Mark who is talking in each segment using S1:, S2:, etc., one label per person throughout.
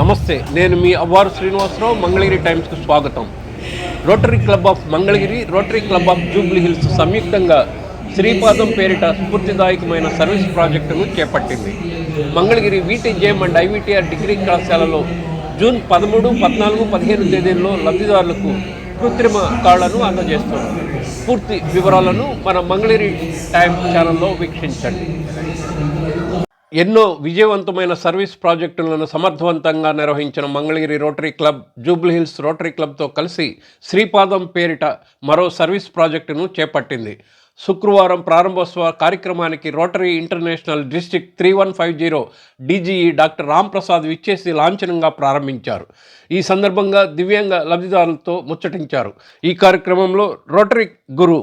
S1: నమస్తే నేను మీ అవ్వారు శ్రీనివాసరావు మంగళగిరి టైమ్స్కు స్వాగతం. Rotary club of Mangalagiri Rotary club of Jubilee Hills సంయుక్తంగా శ్రీపాదం పేరిట స్ఫూర్తిదాయకమైన సర్వీస్ ప్రాజెక్టును చేపట్టింది. Mangalagiri VTJM and IVTR degree కళాశాలలో జూన్ పదమూడు పద్నాలుగు పదిహేను తేదీల్లో లబ్ధిదారులకు కృత్రిమ కాళ్ళను అందజేస్తుంది పూర్తి వివరాలను మన మంగళగిరి టైమ్స్ ఛానల్లో వీక్షించండి. ఎన్నో విజయవంతమైన సర్వీస్ ప్రాజెక్టులను సమర్థవంతంగా నిర్వహించిన Mangalagiri Rotary club Jubilee Hills Rotary క్లబ్తో కలిసి శ్రీపాదం పేరిట మరో సర్వీస్ ప్రాజెక్టును చేపట్టింది. శుక్రవారం ప్రారంభోత్సవ కార్యక్రమానికి Rotary international district three one five zero DGE doctor Ramprasad విచ్చేసి లాంఛనంగా ప్రారంభించారు. ఈ సందర్భంగా దివ్యాంగ లబ్ధిదారులతో ముచ్చటించారు. ఈ కార్యక్రమంలో Rotary Guru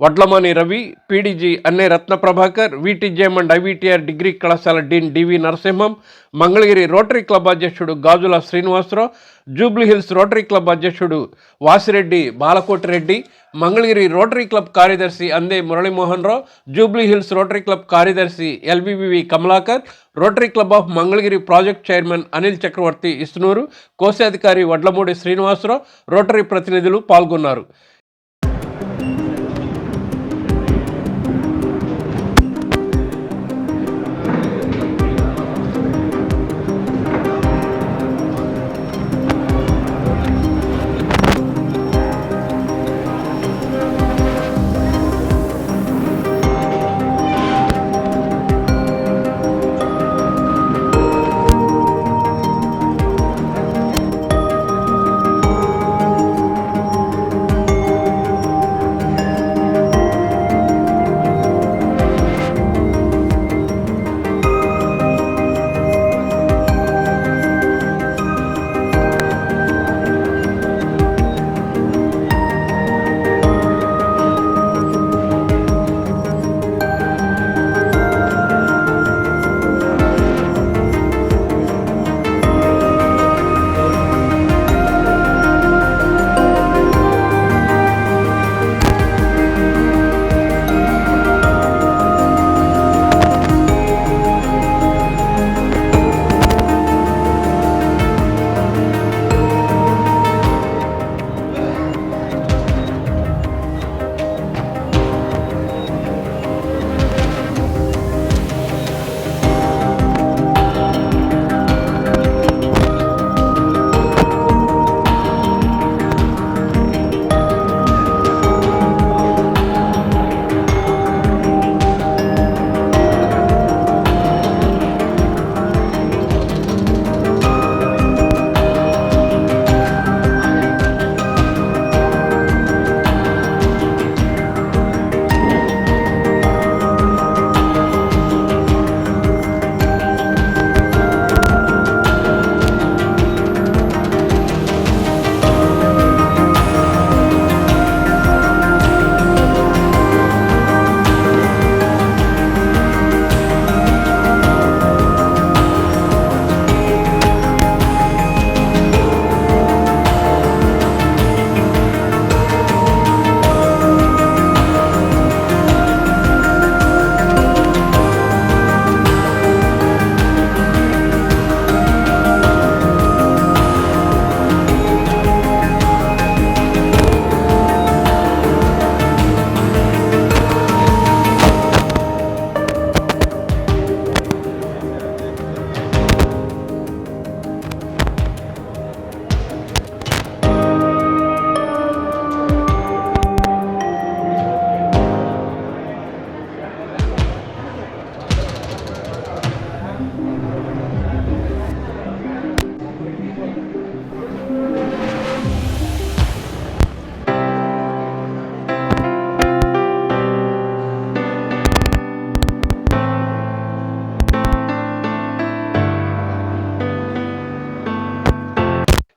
S1: Vadlamani Ravi PDG Anne Ratna Prabhakar VTJM and IVTR degree కళాశాల dean DV Narasimham Mangalagiri Rotary club అధ్యక్షుడు Gajula Srinivasarao Jubilee Hills Rotary club అధ్యక్షుడు వాసిరెడ్డి బాలకోటిరెడ్డి మంగళగిరి రోటరీ క్లబ్ కార్యదర్శి Ande Muralimohan Rao Jubilee Hills Rotary club కార్యదర్శి LBBV Kamalakar Rotary club of Mangalagiri project chairman Anil Chakravarthi Istunuru కోశాధికారి Vadlamudi Srinivasarao rotary ప్రతినిధులు పాల్గొన్నారు.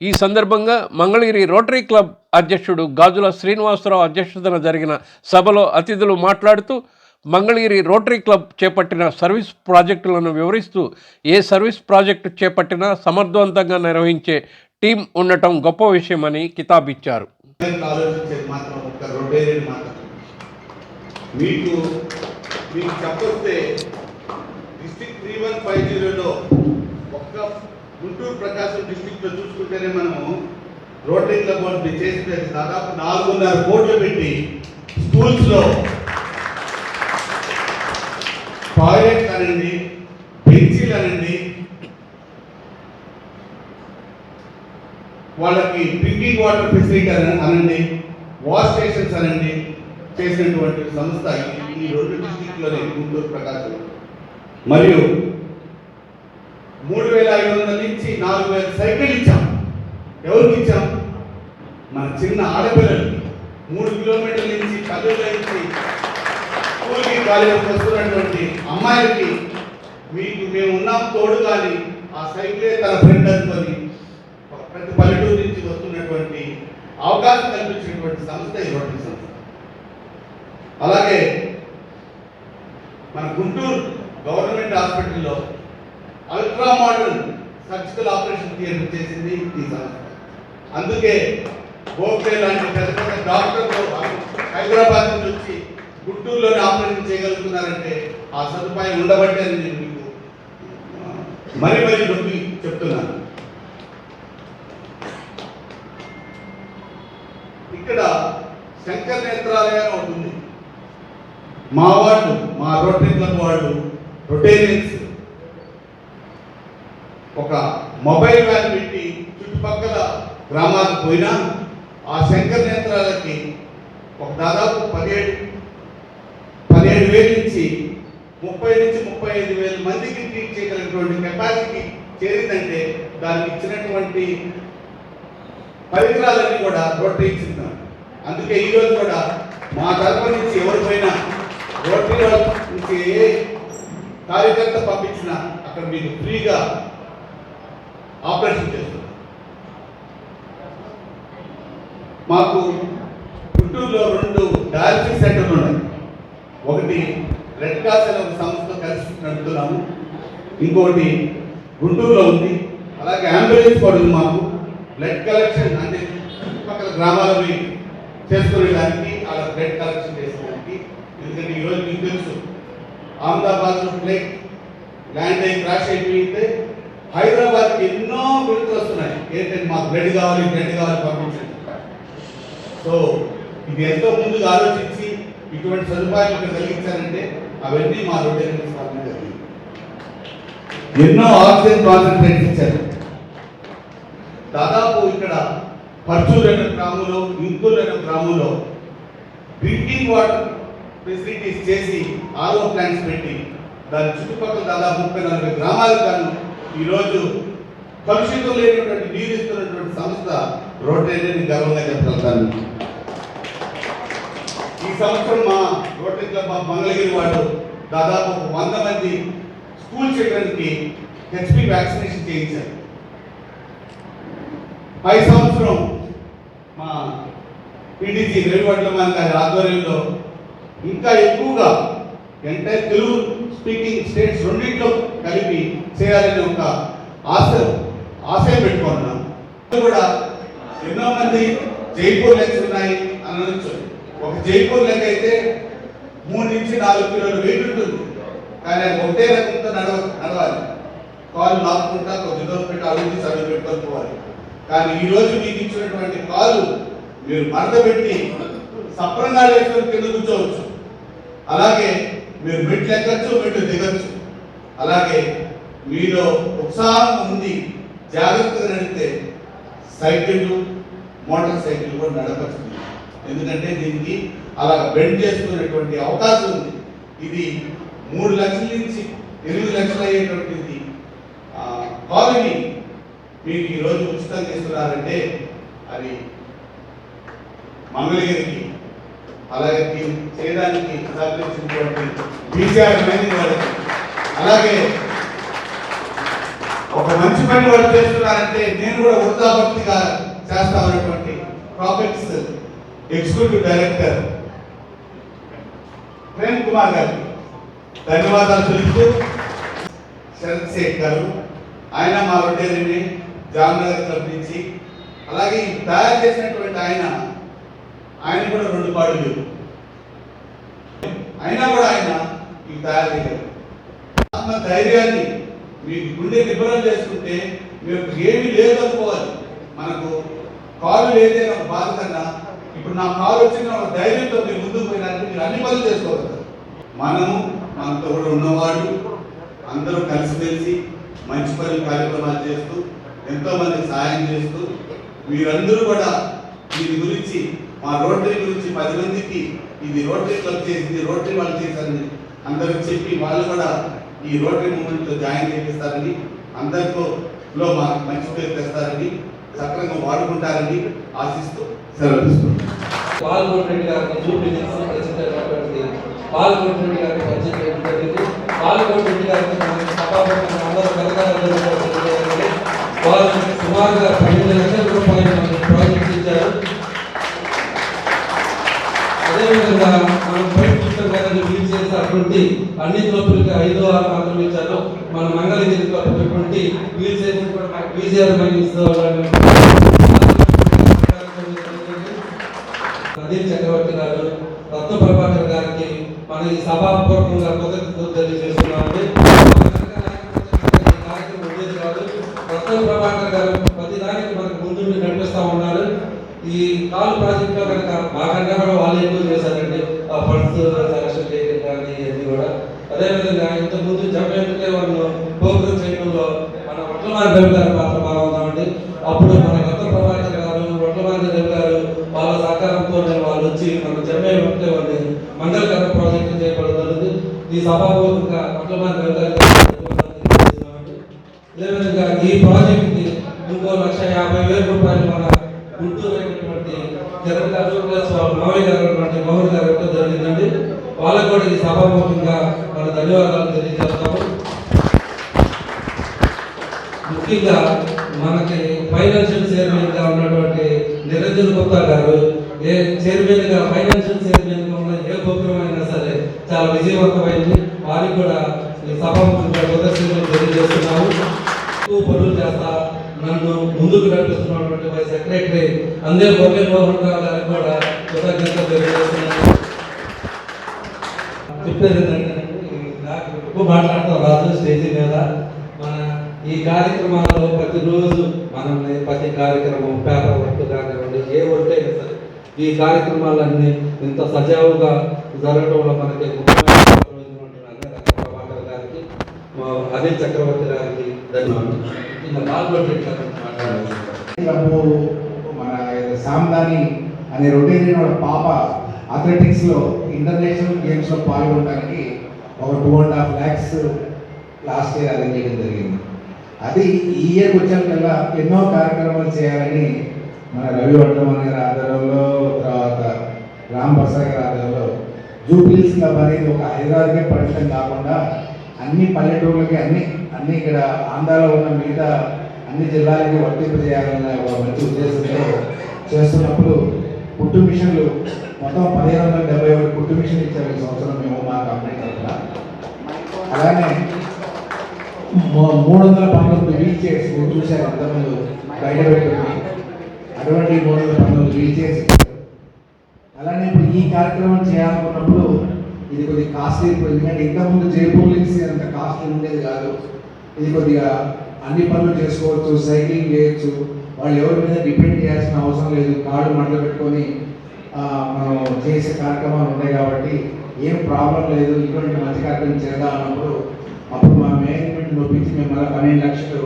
S1: ఈ సందర్భంగా Mangalagiri Rotary club అధ్యక్షుడు గాజుల శ్రీనివాసరావు అధ్యక్షతన జరిగిన సభలో అతిథులు మాట్లాడుతూ మంగళగిరి రోటరీ క్లబ్ చేపట్టిన సర్వీస్ ప్రాజెక్టులను వివరిస్తూ ఏ సర్వీస్ ప్రాజెక్టు చేపట్టినా సమర్థవంతంగా నిర్వహించే టీం ఉండటం గొప్ప విషయమని కితాబిచ్చారు.
S2: మీకు మీకు చెప్పొస్తే డిస్టిక్ త్రీ వన్ ఫైవ్ జీరోలో గుంటూరు ప్రకాశం డిస్టిక్లో చూసుకుంటేనే మనము రోటరీ క్లబ్ వాళ్ళు చేసిన దాదాపు నాలుగున్నర కోట్లు పెట్టి స్కూల్స్లో టాయిలెట్ అనండి బెంచీలు అనండి వాళ్ళకి డ్రింకింగ్ వాటర్ ఫెసిలిటీ అనండి వాష్ స్టేషన్స్ అనండి చేసినటువంటి సంస్థ ఈ- ఈ రెండు డిస్టిక్లోనే గుంటూరు ప్రకాశం మరియు మూడు వేల ఐదు వందల నుంచి నాలుగు వేల సైకిల్ ఇచ్చాం. ఎవరికి ఇచ్చాం మన చిన్న ఆడపిల్లలకి మూడు కిలోమీటర్ల నుంచి కల్లూరు నుంచి స్కూల్కి కాలేజీకి వస్తున్నటువంటి అమ్మాయిలకి మీకు మేము ఉన్నాం తోడు కానీ ఆ సైకిలే తన ఫ్రెండ్ అనుకొని ప్రతి పల్లెటూరు నుంచి వస్తున్నటువంటి అవకాశం కల్పించినటువంటి సంస్థ ఇటువంటి సంస్థ. అలాగే మన గుంటూరు గవర్నమెంట్ హాస్పిటల్లో ultra modern surgical operation theatre చేసింది ఈ సంస్థ. అందుకే గోఖలే లాంటి పెద్ద పెద్ద డాక్టర్లు హైదరాబాద్ నుంచి వచ్చి గుంటూరులోనే ఆపరేషన్ చేయగలుగుతున్నారంటే ఆ సదుపాయం ఉండబట్టే నేను మీకు మరీ మరీ నొప్పి చెప్తున్నాను. ఇక్కడ శంకర్ నేత్రాలయం ఉంటుంది మా వాళ్ళు మా రోటరీ క్లబ్ వాళ్ళు రొటేరియన్స్ ఒక మొబైల్ వ్యాన్ పెట్టి చుట్టుపక్కల గ్రామాలకు పోయినా ఆ శంకర నేత్రాలకి ఒక దాదాపు పదిహేడు పదిహేడు వేల నుంచి ముప్పై నుంచి ముప్పై ఐదు వేల మందికి ట్రీట్ చేయగలిగినటువంటి కెపాసిటీ చేరిందంటే దానికి ఇచ్చినటువంటి పరికరాలన్నీ కూడా రోటరీ ఇచ్చిందాం అందుకే ఈ రోజు కూడా మా తరపు నుంచి ఎవరిపైనా రోటరీ నుంచి ఏ కార్యకర్త పంపించినా అక్కడ మీకు ఫ్రీగా ఆపరేషన్ చేస్తున్నాం మాకు గుంటూరులో రెండు డయాలసిస్ సెంటర్లు ఉన్నాయి. ఒకటి రెడ్ క్రాస్ అనే ఒక సంస్థ కలిసి నడుపుతున్నాము. ఇంకొకటి గుంటూరులో ఉంది. అలాగే అంబులెన్స్ కూడా ఉంది మాకు. బ్లడ్ కలెక్షన్ అంటే చుట్టుపక్కల గ్రామాలని చేసుకునేదానికి అలా బ్లడ్ కలెక్షన్ చేసేదానికి. ఎందుకంటే ఈరోజు మీకు తెలుసు అహ్మదాబాద్లో ఫ్లైట్ ల్యాండ్ అయ్యి క్రాష్ అయిపోయితే హైదరాబాద్కి ఎన్నో విడుదల వస్తున్నాయి. ఏంటంటే మాకు బ్లడ్ కావాలి బ్లడ్ కావాలి పంపించండి సో ఇది ఎంతో ముందుగా ఆలోచించి ఇటువంటి సదుపాయాలు ఇక్కడ కలిగించారంటే అవన్నీ మా రొటేరియన్ డిపార్ట్మెంట్ జరిగింది ఎన్నో ఆక్సిజన్ కాన్సన్ట్రేట్స్ ఇచ్చారు దాదాపు ఇక్కడ పర్చూరైన గ్రామంలో ఇంకూరైన గ్రామంలో డ్రింకింగ్ వాటర్ ఫెసిలిటీస్ చేసి ఆరో ప్లాంట్స్ పెట్టి దాని చుట్టుపక్కల దాదాపు ముప్పై నలభై గ్రామాలకు గాను ఈరోజు కలుషితం లేనటువంటి నీరు ఇస్తున్నటువంటి సంస్థ రోటరీ గర్వంగా చెప్పగలుగుతాను ఈ సంవత్సరం మా రోటరీ క్లబ్ మా మంగళగిరి వాళ్ళు దాదాపు ఒక వంద మంది స్కూల్ చిల్డ్రన్కి హెచ్పి వ్యాక్సినేషన్ చేయించారు. పై సంవత్సరం మా పీడీసీ రవివడ్లమాన్ గారి ఆధ్వర్యంలో ఇంకా ఎక్కువగా ఎంటైర్ తెలుగు స్పీకింగ్ స్టేట్స్ రెండింటిలో కలిపి చేయాలని ఒక ఆశ ఆశయం పెట్టుకున్నాం. కూడా ఎన్నో మంది జైపూర్ లెగ్స్ ఉన్నాయి అని అనొచ్చు ఒక జైపూర్ లెగ్ అయితే మూడు నుంచి నాలుగు కిలోలు వెయిట్ ఉంటుంది. కానీ ఒకటే రకంతో నడవ నడవాలి. కాలు లాక్కుంటా కొద్ది దూరం పెట్టి అడుగు చదువు పెట్టుకొని పోవాలి. కానీ ఈ రోజు మీకు ఇచ్చినటువంటి కాలు మీరు మడత పెట్టి సప్రంగా వేసుకొని కింద కూర్చోవచ్చు. అలాగే మీరు మెట్లు ఎక్కచ్చు మెట్లు దిగచ్చు. అలాగే మీలో ఉత్సాహం ఉంది. జాగ్రత్తగా నడితే సైకిళ్ళు మోటార్ సైకిల్ కూడా నడపచ్చు. ఎందుకంటే దీనికి అలా బెండ్ చేసుకునేటువంటి అవకాశం ఉంది. ఇది మూడు లక్షల నుంచి ఎనిమిది లక్షలు అయ్యేటువంటిది. కాలనీ మీకు ఈరోజు ఉచితంగా ఇస్తున్నారంటే అది మంగళగిరికి అలాగే చేయడానికి సహకరించినటువంటి బీసీఆర్ మైనింగ్ వాళ్ళకి అలాగే ఒక మంచి పని వాళ్ళు చేస్తున్నారంటే నేను కూడా వృద్ధాభక్తిగా చేస్తామనేటువంటి profits executive director Prem Kumar గారికి ధన్యవాదాలు తెలుపుతూ శరత్ శేఖ్ గారు ఆయన మా రొటేరిని జామ్నగర్ క్లబ్ నుంచి అలాగే ఈ తయారు చేసినటువంటి ఆయన ఆయన కూడా రెండు పాడులు అయినా కూడా ఆయన ఈ తయారు చేయగలరు ఆత్మ ధైర్యాన్ని మీకు గుండె నిబ్బరం చేసుకుంటే మీరు ఏమీ లేదనుకోవాలి. మనకు కాలు లేదైనా బాధ కన్నా ఇప్పుడు నా కాలు వచ్చిన ఒక ధైర్యంతో మీరు ముందుకు పోయినారంటే మీరు అన్ని పనులు చేసుకోగలుగుతారు మనము మనతో కూడా ఉన్నవాళ్ళు అందరూ కలిసిమెలిసి మంచి పనులు కార్యక్రమాలు చేస్తూ ఎంతోమంది సహాయం చేస్తూ మీరందరూ కూడా దీని గురించి మా రోటరీ గురించి పది మందికి ఇది రోటరీ క్లబ్ చేసింది రోటరీ వాళ్ళు చేశారని అందరికి చెప్పి వాళ్ళు కూడా ఈ రోటరీ మూమెంట్లో జాయిన్ చేపిస్తారని అందరితో లో మా మంచి పేరు తెస్తారని సక్రంగా వాడుకుంటారని ఆశిస్తూ సెలవు
S3: పాల్గొండ్రెడ్డి గారికి చూపించి రచించినటువంటి పాల్గొండ్రెడ్డి గారికి రచించడం జరిగింది పాల్గొండ్రెడ్డి సభాపతి అందరూ కలగాలని వారు సుమారుగా పన్నెండు లక్షల రూపాయలు ప్రాజెక్ట్ ఇచ్చారు. అదేవిధంగా చేసి అన్ని క్లబ్లకి ఐదు ఆరు మాత్రం ఇచ్చారు మన మంగళగిరి క్లబ్ పెట్టుకుంటే వీల్ చేసి ప్రదీప్ చక్రవర్తి గారు రత్న ప్రభాకర్ గారికి మన ఈ సభాపూర్వకంగా కృతజ్ఞతలు తెలియజేస్తున్నామండి. రత్న ప్రభాకర్ గారు ప్రతి దానికి మనకు ముందుండి నడిపిస్తూ ఉన్నారు. ఈ కాల్ ప్రాజెక్ట్లో కనుక మాకన్నా కూడా వాళ్ళు ఎక్కువ చేశారండి. ఆ ఫండ్స్ సెలక్షన్ చేయడం కానీ ఇవన్నీ కూడా అదేవిధంగా ఇంత ముందు జమ్మేందుకే వాళ్ళు ప్రోగ్రామ్ చేయడంలో మన ఒట్లమారి రవి గారి పాత్ర బాగుందండి. అప్పుడు మన రత్న ప్రభాకర్ గారు ఒట్లమారి రవి గారు వాళ్ళ సహకారంతో వాళ్ళు వచ్చి మన జమ్మే ఉంటే వాళ్ళు మంగళకర ప్రాజెక్టు చేయబడుతుంది ఈ సభాపూర్వకంగా ఒట్లమారి రవి గారి అదేవిధంగా ఈ ప్రాజెక్ట్కి ఇంకో లక్ష యాభై వేల రూపాయలు మన గుంటూరు అయినటువంటి జగన్ గారు ప్లస్ వాళ్ళ మామయ్య గారు అటువంటి మోహన్ గారు జరిగిందండి. వాళ్ళకు కూడా ఈ సభాముఖంగా మన ధన్యవాదాలు తెలియజేస్తాము. ముఖ్యంగా మనకి ఫైనాన్షియల్ చైర్మన్గా ఉన్నటువంటి నిరంజన్ గుప్తా గారు ఏ చైర్మన్గా ఫైనాన్షియల్ చైర్మన్గా ఉన్న ఏ ప్రోగ్రామ్ అయినా సరే చాలా విజయవంతమైంది. వారికి కూడా ఈ సభాముఖంగా ప్రదర్శనలు తెలియజేస్తున్నాము. ఎక్కువ పనులు చేస్తా నన్ను ముందుకు నడిపిస్తున్నటువంటి వైస్ సెక్రటరీ అందే గోపే మోహన్ గారు గారికి కూడా కృతజ్ఞత తెలియజేస్తున్నాను. చెప్పేది ఏంటంటే ఎక్కువ మాట్లాడతాం రాదు స్టేజీ మీద మన ఈ కార్యక్రమాల్లో ప్రతిరోజు మనం ప్రతి కార్యక్రమం పేపర్ వర్క్ కానివ్వండి ఏ వర్క్ అయినా సరే ఈ కార్యక్రమాలన్నీ ఇంత సజావుగా జరగడంలో మనకి గారికి అదే చక్రవర్తి గారికి ధన్యవాదాలు. ఇంకా మాట్లాడాలి
S4: మన సామ్దాని అనే రొటేరియన్ వాళ్ళ పాప అథ్లెటిక్స్లో ఇంటర్నేషనల్ గేమ్స్లో పాల్గొనడానికి ఒక two and half lakhs last year arrange చేయడం జరిగింది. అది ఈ ఇయర్కి వచ్చాకల్లా ఎన్నో కార్యక్రమాలు చేయాలని మన రవి వర్ధమాన్ గారి ఆధ్వర్యంలో తర్వాత రామ్ ప్రసాద్ గారి ఆధ్వర్యంలో జూబ్లీస్ క్లబ్ అనేది ఒక హైదరాబాద్కే పరిమితం కాకుండా అన్ని పల్లెటూర్లకి అన్ని అన్ని ఇక్కడ ఆంధ్రాలో ఉన్న మిగతా అన్ని జిల్లాలకి వర్తింపజేయాలనే ఒక మంచి ఉద్దేశంతో చేస్తున్నప్పుడు కుట్టు మిషన్లు మొత్తం పదిహేను వందల డెబ్బై ఒకటి కుట్టు మిషన్ ఇచ్చారు ఈ సంవత్సరం మేము మా కంపెనీ తరఫున. అలానే మూడు వందల పంతొమ్మిది వీల్ చైర్స్ చూశారు అంతకుముందు బయట పెట్టుకుని. అటువంటి మూడు వందల పంతొమ్మిది వీల్ చైర్స్ అలానే ఇప్పుడు ఈ కార్యక్రమం చేయాలనుకున్నప్పుడు ఇది కొద్దిగా కాస్ట్లీ ఇప్పుడు ఎందుకంటే ఇంతకుముందు జైపూర్లింగ్స్ అంత కాస్ట్లీ ఉండేది కాదు. ఇది కొద్దిగా అన్ని పనులు చేసుకోవచ్చు సైక్లింగ్ చేయొచ్చు. వాళ్ళు ఎవరి మీద డిపెండ్ చేయాల్సిన అవసరం లేదు. కార్డు మంటలు పెట్టుకొని మనం చేసే కార్యక్రమాలు ఉన్నాయి కాబట్టి ఏం ప్రాబ్లం లేదు ఇటువంటి మంచి కార్యక్రమం చేద్దాం అన్నప్పుడు అప్పుడు మా మేనేజ్మెంట్ నొప్పించి మేము మళ్ళీ పన్నెండు లక్షలు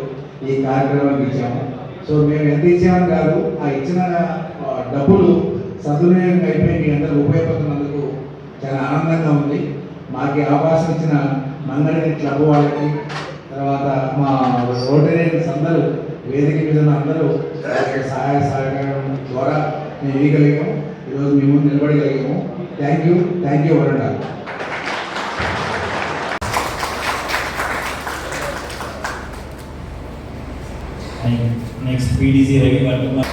S4: ఈ కార్యక్రమానికి ఇచ్చాము. సో మేము ఎంత ఇచ్చామని కాదు ఆ ఇచ్చిన డబ్బులు సద్వినియోగం అయిపోయి మీ అందరూ ఉపయోగపడుతున్నందుకు చాలా ఆనందంగా ఉంది. మాకు అవకాశం ఇచ్చిన మంగళగిరి క్లబ్ వాళ్ళకి తర్వాత మా రోటరీస్ అందరూ వేదిక మీద ఉన్న అందరూ సహాయ సహకారం ద్వారా మేము ఇవ్వగలిగాము ఈరోజు మేము నిలబడగలిగాము. Thank you,
S5: thank you, വരണ്ട Next, PDC Ravi Vartman.